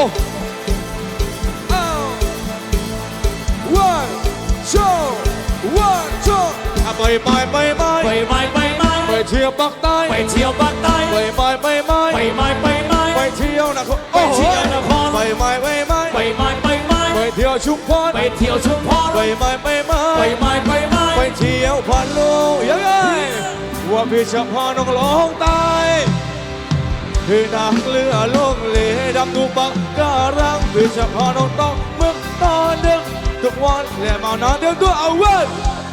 อ้อ้าว one two one two ไปไปไปไปไปไม้ไปไม้ไปเที่ยวปักใต้ไปเที่ยวภาคใต้ไปไปไปไปไปไม้ไปไม้ไปเที่ยวนครไปเที่ยวนครไปไปไปไปไปไม้ไปไม้ไปเที่ยวชุมพรไปเที่ยวชุมพรไปไปไปไปไปไม้ไปไม้ไปเที่ยวพันลูกยังไงว่าพี่จะพาน้องร้องตายพี่นักเรือลงเลดำดูปักการังพี่จะพาน้องต้องเมื่อตอนดึกทุกวันและเมานานเดียวตัวเอาเว้ย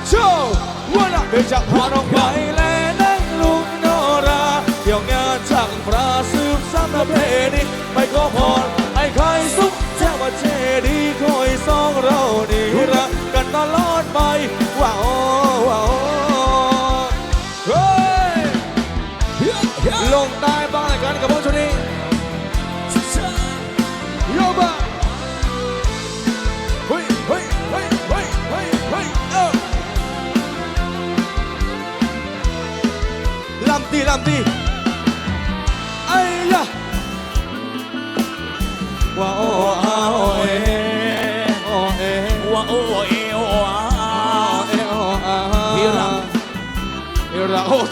โชว์วันละพี่จะพาน้องไปและนั่งลุงโนราเที่ยวงานช่างปลาสืบสานประเพณีไปขอพรไอ้ใครสุขแจ้งว่าเจดีย์คอยสองเรานี่ ลงใต้บ้านกันกับพวกชนี้โยบะเฮ้ยเฮ้ยเฮ้ยเฮ้ยเฮ้ยเฮ้ยเอ้าลำตีลำตีไอ้ยะว้าว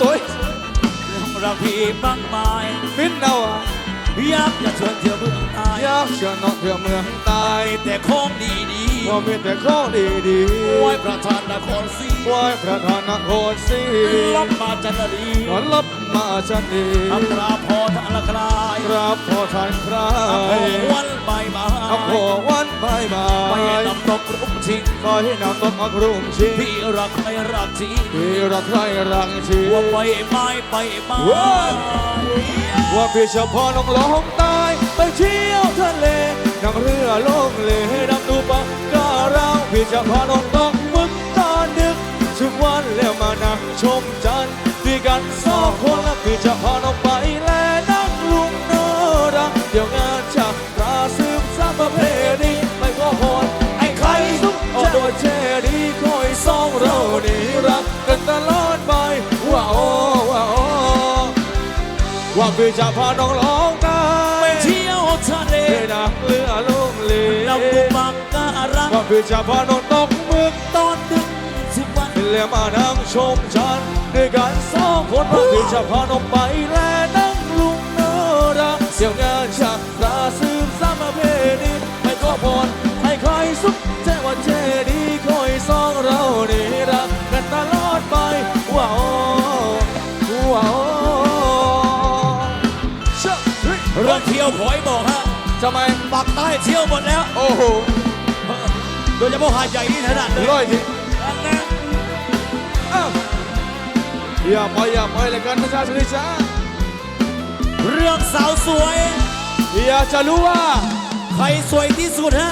โรักพี่รักโอ้ตัวรักพี่มากมายมินเอาอะอยากจะชวนเที่ยวเมืองไทยอยากเชิญน้องเที่ยวเมืองใต้แต่ของดีดีว่ามีแต่ของดีๆไหว้พระธาตุนครศรีๆไหว้พระธาตุนครศรีลับมาจันทรีนอนรับมาจันดีอัคราพรทะละคลายครับพอทานคราอัโขยวันใบไม้อักโขวันบายบาไปยนำตกรุ มชิงก็ให้นำต้นอักรุมชีพี่รักใครรักจริงพี่รักใครรักชีว่าไปไม้ไปไม้ว้าวว่าพี่จะพอน้องร้องตายไปเที่ยวทะเลนั่งเรือลงเลดำดูปะการังพี่จะพาน้องต้องมึกตอนดึกทุกวันแล้วมานั่งชมจันทร์ด้วยกันสองคนแล้วพี่จะพาน้องไปแลนั่งลุงโนรังเดี๋ยวงานจากราสืบสานประเพ ว่าพี่จะพาน้องร้องตาไปยเที่ยวทะเลเพื่อนักเรือลงเลนำบุบังการังว่าพี่จะพาน้องตกหมึกตอนดึกสิบวันแล้วมานั่งชมฉันด้วยกันสองคนว่าพี่จะพาน้องไปและนั่งลุงเนระเสี่ยวงานจากตราสืบสามประเพณีไปขอพรให้ใครสุขแจ้งว่าเจดี รื่องเที่ยวขอให้บอกฮะทำไมปากใต้เที่ยวหมดแล้ว โอ้โหโดยเฉพาะหาดใหญ่นี่ถนัดเลยร้อยทีนั่นนะอ้าวอย่าไปอย่าไปเลยกันประชาชนจ้าเรื่องสาวสวย อยากจะรู้ว่า ใครสวยที่สุดฮะ